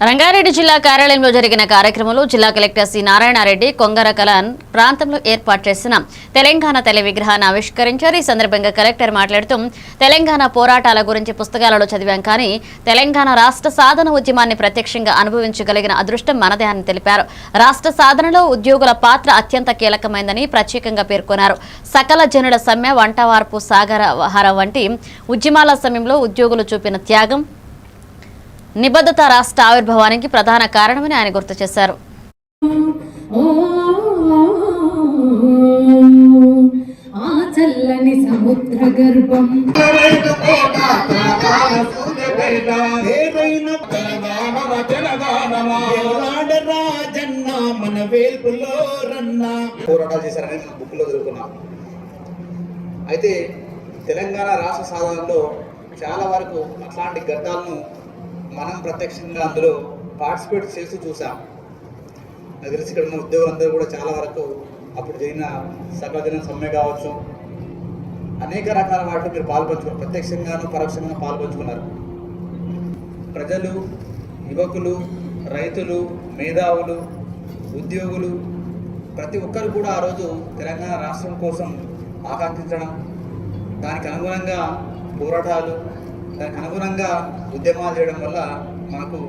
రంగారెడ్డి జిల్లా కార్యాలయంలో జరిగిన కార్యక్రమంలో జిల్లా కలెక్టర్ సి నారాయణారెడ్డి కొంగర కలాన్ ప్రాంతంలో ఏర్పాటు చేసిన తెలంగాణ తల్లి విగ్రహాన్ని ఆవిష్కరించారు. ఈ సందర్భంగా కలెక్టర్ మాట్లాడుతూ తెలంగాణ పోరాటాల గురించి పుస్తకాలలో చదివాం కానీ తెలంగాణ రాష్ట్ర సాధన ఉద్యమాన్ని ప్రత్యక్షంగా అనుభవించగలిగిన అదృష్టం మనదే అని తెలిపారు. రాష్ట్ర సాధనలో ఉద్యోగుల పాత్ర అత్యంత కీలకమైందని ప్రత్యేకంగా పేర్కొన్నారు. సకల జనుల సమ్మె వంటవార్పు సాగరహారం వంటి ఉద్యమాల సమయంలో ఉద్యోగులు చూపిన త్యాగం నిబద్ధత రాష్ట్ర ఆవిర్భావానికి ప్రధాన కారణమని ఆయన గుర్తు చేశారు. ఓ ఆ చల్లని సముద్ర గర్భం రాజన్న మన వేల్పులో రన్న పోరాటాలు చేశారని మనం బుక్లో చదువుకున్నాం అయితే తెలంగాణ రాష్ట్ర సాధనలో చాలా వరకు అట్లాంటి ఘట్టాలను మనం ప్రత్యక్షంగా అందులో పార్టిసిపేట్ చేస్తూ చూసాం. నాకు తెలిసి ఇక్కడ ఉన్న ఉద్యోగులందరూ కూడా చాలా వరకు అప్పుడు జరిగిన సకల సమ్మె కావచ్చు. అనేక రకాల వాటిలో మీరు పాల్పంచుకున్నారు. ప్రత్యక్షంగాను పరోక్షంగాను పాల్పంచుకున్నారు. ప్రజలు యువకులు రైతులు మేధావులు ఉద్యోగులు ప్రతి ఒక్కరు కూడా ఆ రోజు తెలంగాణ రాష్ట్రం కోసం ఆకాంక్షించడం దానికి అనుగుణంగా పోరాటాలు దానికి అనుగుణంగా ఉద్యమాలు చేయడం వల్ల మనకు